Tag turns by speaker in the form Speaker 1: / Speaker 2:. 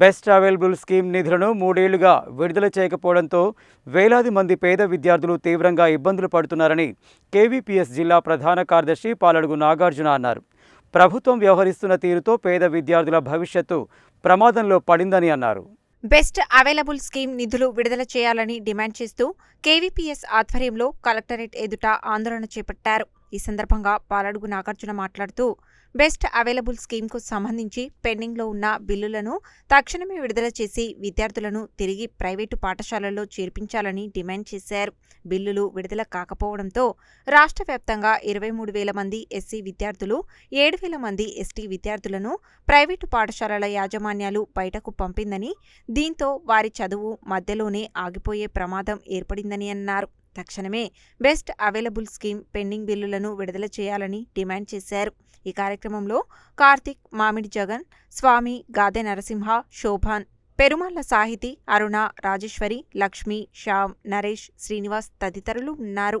Speaker 1: Best available scheme నిధులను మూడేళ్ళుగా విడుదల చేయకపోవడంతో వేలాది మంది పేద విద్యార్థులు తీవ్రంగా ఇబ్బందులు పడుతున్నారని కేవీపీఎస్ జిల్లా ప్రధాన కార్యదర్శి పాలడుగు నాగార్జున అన్నారు. ప్రభుత్వం వ్యవహరిస్తున్న తీరుతో పేద విద్యార్థుల భవిష్యత్తు ప్రమాదంలో పడిందని అన్నారు.
Speaker 2: బెస్ట్ అవైలబుల్ స్కీమ్ నిధులు విడుదల చేయాలని డిమాండ్ చేస్తూ కేవీపీఎస్ ఆధ్వర్యంలో కలెక్టరేట్ ఎదుట ఆందోళన చేపట్టారు. ఈ సందర్భంగా పాలడుగు నాగార్జున మాట్లాడుతూ బెస్ట్ అవైలబుల్ స్కీమ్కు సంబంధించి పెండింగ్లో ఉన్న బిల్లులను తక్షణమే విడుదల చేసి విద్యార్థులను తిరిగి ప్రైవేటు పాఠశాలల్లో చేర్పించాలని డిమాండ్ చేశారు. బిల్లులు విడుదల కాకపోవడంతో రాష్ట్ర వ్యాప్తంగా ఇరవై మూడు వేల మంది ఎస్సీ విద్యార్థులు ఏడు వేల మంది ఎస్టీ విద్యార్థులను ప్రైవేటు పాఠశాలల యాజమాన్యాలు బయటకు పంపిందని దీంతో వారి చదువు మధ్యలోనే ఆగిపోయే ప్రమాదం ఏర్పడిందని అన్నారు. తక్షణమే బెస్ట్ అవైలబుల్ స్కీమ్ పెండింగ్ బిల్లులను విడుదల చేయాలని డిమాండ్ చేశారు. ఈ కార్యక్రమంలో కార్తిక్ మామిడి జగన్ స్వామి గాదె నరసింహ శోభాన్ పెరుమాళ్ళ సాహితి అరుణ రాజేశ్వరి లక్ష్మి శ్యామ్ నరేష్ శ్రీనివాస్ తదితరులు ఉన్నారు.